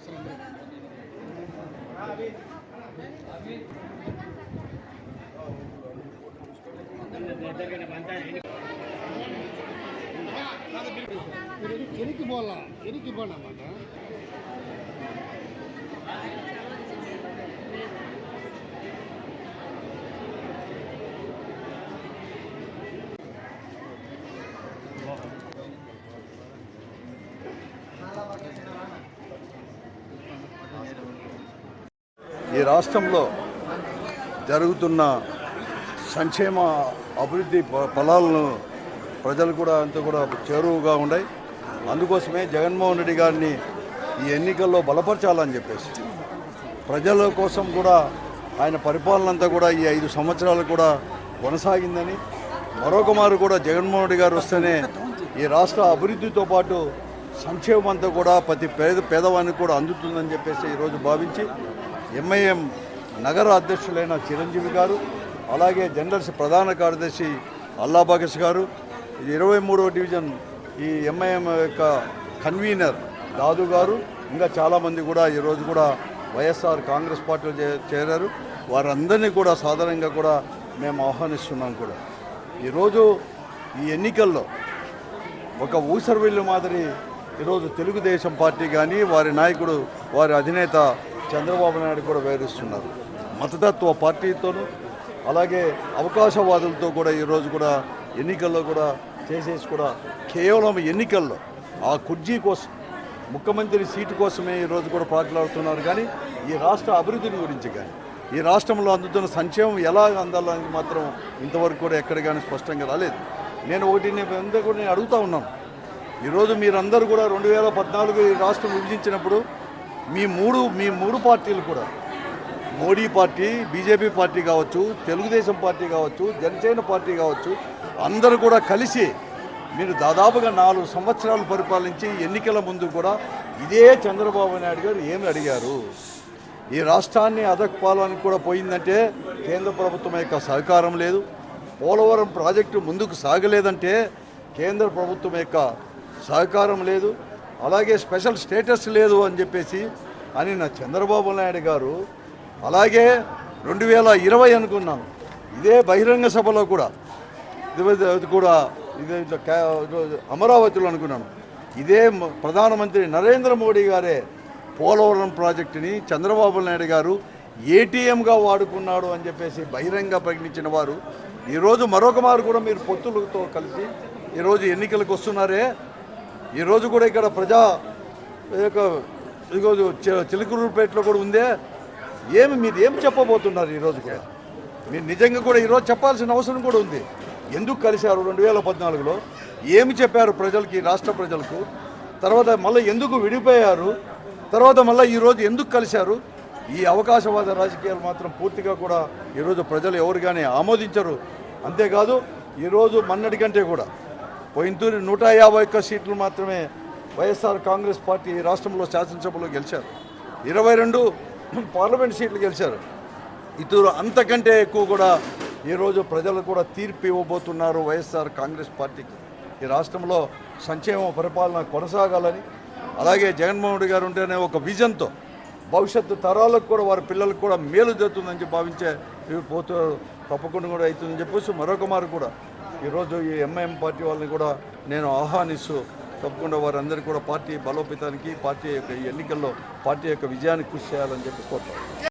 சிலம்பரம் எனக்கு போகலாம் எனக்கு போக மாட்டேன் ఈ రాష్ట్రంలో జరుగుతున్న సంక్షేమ అభివృద్ధి ఫలాలను ప్రజలు కూడా అంతా కూడా చేరువుగా ఉన్నాయి అందుకోసమే జగన్మోహన్ రెడ్డి గారిని ఈ ఎన్నికల్లో బలపరచాలని చెప్పేసి ప్రజల కోసం కూడా ఆయన పరిపాలన అంతా కూడా ఈ ఐదు సంవత్సరాలు కూడా కొనసాగిందని మరొక మారు కూడా జగన్మోహన్ రెడ్డి గారు వస్తేనే ఈ రాష్ట్ర అభివృద్ధితో పాటు సంక్షేమం అంతా కూడా ప్రతి పేద పేదవానికి కూడా అందుతుందని చెప్పేసి ఈరోజు భావించి ఎంఐఎం నగర అధ్యక్షులైన చిరంజీవి గారు అలాగే జనరల్స్ ప్రధాన కార్యదర్శి అల్లా గారు ఇది ఇరవై మూడవ డివిజన్ ఈ ఎంఐఎం యొక్క కన్వీనర్ దాదు గారు ఇంకా చాలామంది కూడా ఈరోజు కూడా వైఎస్ఆర్ కాంగ్రెస్ పార్టీలో చే- చేరారు. వారందరినీ కూడా సాధారణంగా కూడా మేము ఆహ్వానిస్తున్నాం కూడా. ఈరోజు ఈ ఎన్నికల్లో ఒక ఊసరవిల్లు మాదిరి ఈరోజు తెలుగుదేశం పార్టీ కానీ వారి నాయకుడు వారి అధినేత చంద్రబాబు నాయుడు కూడా వేధిస్తున్నారు. మతతత్వ పార్టీతోనూ అలాగే అవకాశవాదులతో కూడా ఈరోజు కూడా ఎన్నికల్లో కూడా చేసేసి కూడా కేవలం ఎన్నికల్లో ఆ కుర్జీ కోసం ముఖ్యమంత్రి సీటు కోసమే ఈరోజు కూడా పాటలాడుతున్నారు. కానీ ఈ రాష్ట్ర అభివృద్ధిని గురించి కానీ ఈ రాష్ట్రంలో అందుతున్న సంక్షేమం ఎలా అందాలని మాత్రం ఇంతవరకు కూడా ఎక్కడ కానీ స్పష్టంగా రాలేదు. నేను ఒకటి నేను కూడా నేను అడుగుతా ఉన్నాను. ఈరోజు మీరందరూ కూడా రెండు వేల పద్నాలుగు ఈ రాష్ట్రం విభజించినప్పుడు మీ మూడు మీ మూడు పార్టీలు కూడా. మోడీ పార్టీ బీజేపీ పార్టీ కావచ్చు తెలుగుదేశం పార్టీ కావచ్చు జనసేన పార్టీ కావచ్చు అందరూ కూడా కలిసి మీరు దాదాపుగా నాలుగు సంవత్సరాలు పరిపాలించి ఎన్నికల ముందు కూడా ఇదే చంద్రబాబు నాయుడు గారు ఏమి అడిగారు? ఈ రాష్ట్రాన్ని అదక్పాలానికి కూడా పోయిందంటే కేంద్ర ప్రభుత్వం యొక్క సహకారం లేదు. పోలవరం ప్రాజెక్టు ముందుకు సాగలేదంటే కేంద్ర ప్రభుత్వం యొక్క సహకారం లేదు. అలాగే స్పెషల్ స్టేటస్ లేదు అని చెప్పేసి అని నా చంద్రబాబు నాయుడు గారు అలాగే రెండు వేల ఇరవై అనుకున్నాను ఇదే బహిరంగ సభలో కూడా. ఇది కూడా ఇది అమరావతిలో అనుకున్నాను ఇదే ప్రధానమంత్రి నరేంద్ర మోడీ గారే పోలవరం ప్రాజెక్టుని చంద్రబాబు నాయుడు గారు ఏటీఎంగా వాడుకున్నాడు అని చెప్పేసి బహిరంగ ప్రకటించిన వారు. ఈరోజు మరొక మారు కూడా మీరు పొత్తులతో కలిసి ఈరోజు ఎన్నికలకు వస్తున్నారే. ఈరోజు కూడా ఇక్కడ ప్రజా యొక్క చి- చిలుకూరుపేటలో కూడా ఉందే. ఏమి మీరు ఏం చెప్పబోతున్నారు ఈరోజు కూడా? మీరు నిజంగా కూడా ఈరోజు చెప్పాల్సిన అవసరం కూడా ఉంది. ఎందుకు కలిశారు రెండు వేల పద్నాలుగులో? ఏమి చెప్పారు ప్రజలకి రాష్ట్ర ప్రజలకు? తర్వాత మళ్ళీ ఎందుకు విడిపోయారు? తర్వాత మళ్ళీ ఈరోజు ఎందుకు కలిశారు? ఈ అవకాశవాద రాజకీయాలు మాత్రం పూర్తిగా కూడా ఈరోజు ప్రజలు ఎవరు కానీ ఆమోదించరు. అంతేకాదు ఈరోజు మన్నటి కంటే కూడా పోయింతూరి నూట యాభై ఒక్క సీట్లు మాత్రమే వైఎస్ఆర్ కాంగ్రెస్ పార్టీ ఈ రాష్ట్రంలో శాసనసభలో గెలిచారు. ఇరవై రెండు పార్లమెంట్ సీట్లు గెలిచారు. ఇతరు అంతకంటే ఎక్కువ కూడా ఈరోజు ప్రజలు కూడా తీర్పు ఇవ్వబోతున్నారు వైఎస్ఆర్ కాంగ్రెస్ పార్టీకి. ఈ రాష్ట్రంలో సంక్షేమ పరిపాలన కొనసాగాలని అలాగే జగన్మోహన్ రెడ్డి గారు ఉంటేనే ఒక విజన్తో భవిష్యత్తు తరాలకు కూడా వారి పిల్లలకు కూడా మేలు జరుగుతుందని చెప్పి భావించే ఇవి పోతూ తప్పకుండా కూడా అవుతుందని చెప్పేసి మరొక మారు కూడా ఈరోజు ఈ ఎంఐఎం పార్టీ వాళ్ళని కూడా నేను ఆహ్వానిస్తూ తప్పకుండా వారందరికీ కూడా పార్టీ బలోపేతానికి పార్టీ యొక్క ఈ ఎన్నికల్లో పార్టీ యొక్క విజయాన్ని కృషి చేయాలని చెప్పి కోరుతాను